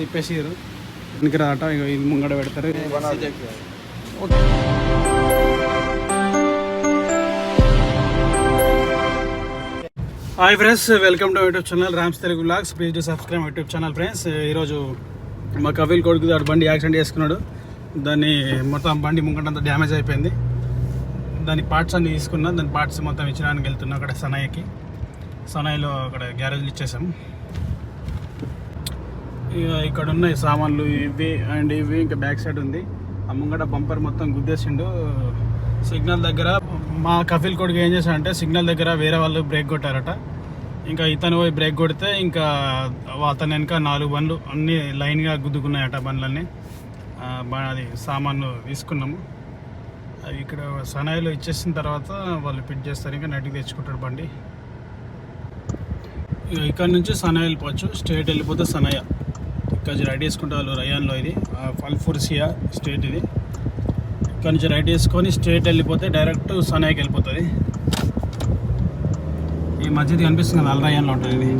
తిప్పేసారు ఇంక రాట ఇది ముంగడ పెడతారు. Hi friends welcome to YouTube channel Rams Telugu blogs please to subscribe YouTube channel friends. ఈరోజు మా కవిల్ కొడుకు దాడు బండి యాక్సిడెంట్ చేసుకున్నాడు. దాన్ని మొత్తం బండి ముంగటంతా డ్యామేజ్ అయిపోయింది. దాని పార్ట్స్ అన్ని తీసుకున్నా దాని పార్ట్స్ మొత్తం ఇచ్చడానికి వెళ్తున్నా అక్కడ సనాయికి సనాయిలో అక్కడ గ్యారేజ్లు ఇచ్చేసాం. ఇక్కడ ఉన్నాయి సామాన్లు ఇవి అండ్ ఇవి ఇంకా బ్యాక్ సైడ్ ఉంది. ఆ ముంగట బంపర్ మొత్తం గుద్దేసిండు. సిగ్నల్ దగ్గర మా కఫిల్ కొడుకు ఏం చేశాడంటే సిగ్నల్ దగ్గర వేరే వాళ్ళు బ్రేక్ కొట్టారట. ఇంకా ఇతను పోయి బ్రేక్ కొడితే ఇంకా అతను వెనక నాలుగు బండ్లు అన్నీ లైన్గా గుద్దుకున్నాయట బండ్లన్నీ. అది సామాన్లు తీసుకున్నాము. అవి ఇక్కడ సనాయిలో ఇచ్చేసిన తర్వాత వాళ్ళు పిట్ చేస్తారు ఇంకా నటికి తెచ్చుకుంటాడు బండి. ఇక ఇక్కడ నుంచి సనాయి వెళ్ళిపోవచ్చు స్ట్రేట్ వెళ్ళిపోతే సనాయ. ఇక్కడ నుంచి రైట్ వేసుకుంటే వాళ్ళు రయాన్లో ఇది? ఫల్ఫుర్సియా స్టేట్ ఇది. ఇక్కడ నుంచి రైట్ వేసుకొని స్ట్రేట్ వెళ్ళిపోతే డైరెక్ట్ సనాయికి వెళ్ళిపోతుంది. ఈ మధ్యది కనిపిస్తుంది కదా అల్రయాన్లో ఉంటుంది ఇది.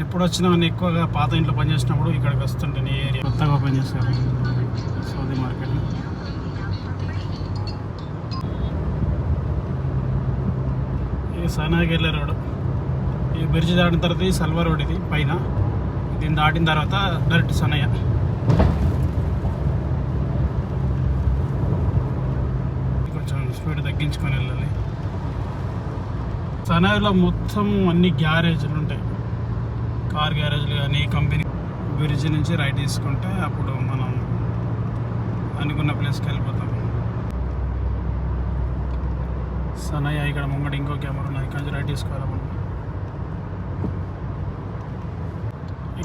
ఎప్పుడు వచ్చినా నేను ఎక్కువగా పాత ఇంట్లో పనిచేసినప్పుడు ఇక్కడికి వస్తుంటాను ఈ ఏరియా. కొత్తగా ఓపెన్ చేశారు. Saudi market. ఇది సనాకి రోడ్. ఈ బ్రిడ్జ్ దాటిన తర్వాత ఈ సల్వర్ రోడ్ ఇది పైన. దీన్ని దాటిన తర్వాత డైరెక్ట్ సనయ్య. కొంచెం స్పీడ్ తగ్గించుకొని వెళ్ళాలి. సనాయిలో మొత్తం అన్ని గ్యారేజ్లు ఉంటాయి కార్ గ్యారేజ్లు కానీ కంపెనీ బ్రిడ్జ్ నుంచి రైట్ తీసుకుంటే అప్పుడు మనం అనుకున్న ప్లేస్కి వెళ్ళిపోతాం. సనయ్య ఇక్కడ ముంగట ఇంకో కెమెరా ఉన్నది. ఇక్కడ నుంచి రైట్ తీసుకోవాలి మనం.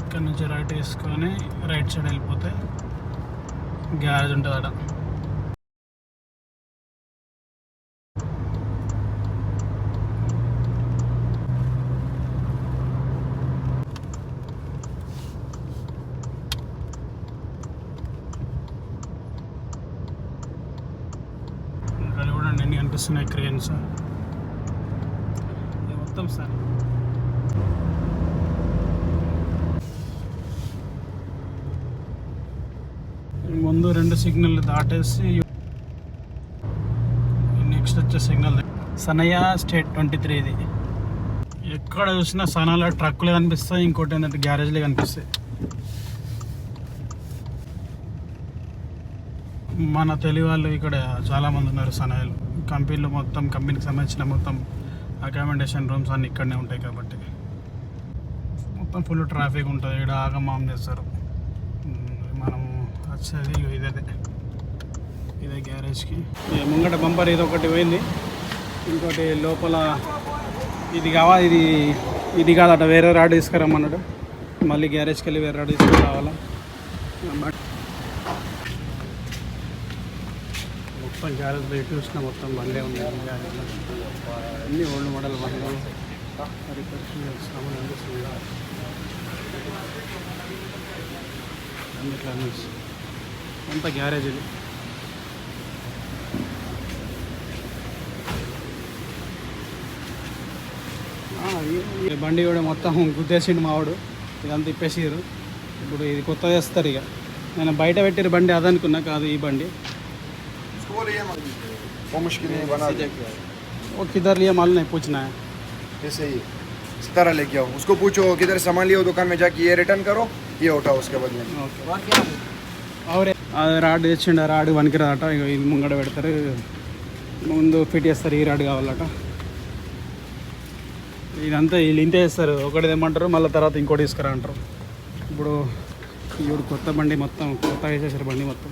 ఇక్కడ నుంచి రైట్ తీసుకొని రైట్ సైడ్ వెళ్ళిపోతే గ్యారేజ్ ఉంటుంది అక్కడ కనిపిస్తున్నాయి క్రేన్స్. మొత్తం సార్? ముందు రెండు సిగ్నల్ దాటేసి నెక్స్ట్ వచ్చే సిగ్నల్ సనయ్య స్టేట్ ట్వంటీ త్రీ ఇది. ఎక్కడ చూసినా సనాల ట్రక్కులే కనిపిస్తాయి ఇంకోటి ఏంటంటే గ్యారేజ్లే కనిపిస్తాయి. మన తెలుగు వాళ్ళు ఇక్కడ చాలామంది ఉన్నారు సనాయలు. కంపెనీలు మొత్తం కంపెనీకి సంబంధించిన మొత్తం అకామిడేషన్ రూమ్స్ అన్నీ ఇక్కడనే ఉంటాయి కాబట్టి. మొత్తం ఫుల్ ట్రాఫిక్ ఉంటుంది. ఇక్కడ ఆగమాం చేస్తారు. మనం వచ్చేది ఇదే. ఇదే గ్యారేజ్కి ముంగట బంపర్ ఇది ఒకటి పోయింది. ఇంకోటి లోపల ఇది కావాలి ఇది ఇది కాదట వేరే రాడ్ తీసుకురమ్మన్నాడు. మళ్ళీ గ్యారేజ్కి వెళ్ళి వేరే రాడ్ తీసుకురావాలా? బట్ మొత్తం గ్యారేజ్లో ఎటు చూసినా మొత్తం బండే ఉంది గ్యారేజ్లో అన్ని ఓల్డ్ మోడల్ బండ్లు. సామాన్ అన్నిట్లో అంత గ్యారేజ్ ఈ- ఈ బండి కూడా మొత్తం గుద్దేసిండు మావాడు ఇదంతా తిప్పేసిరు ఇప్పుడు ఇది కొత్త చేస్తారు ఇక. నేను బయట పెట్టిన బండి అదనుకున్నా కాదు ఈ బండి. उसको बोलिए वो मुश्किल नहीं बना दे वो किधर लिया मालूम नहीं पूछना है ऐसे ही सितारा लेके आओ उसको पूछो किधर सामान लियो दुकान में जाके ये रिटर्न करो ये उठाओ उसके बदले में ఓకే అవరే అది రాడ్ తెచ్చిండు ఆ రాడ్ వనికిరాదట ఇక ఇది ముంగడ పెడతారు ముందు ఫిట్ చేస్తారు ఈ రాడ్ కావాలట ఇదంతా వీళ్ళు ఇంతే చేస్తారు ఒకటి తెమ్మంటారు మళ్ళీ తర్వాత ఇంకోటి తీసుకురా అంటారు ఇప్పుడు ఇప్పుడు కొత్త బండి మొత్తం కొత్త వేసేసారు బండి మొత్తం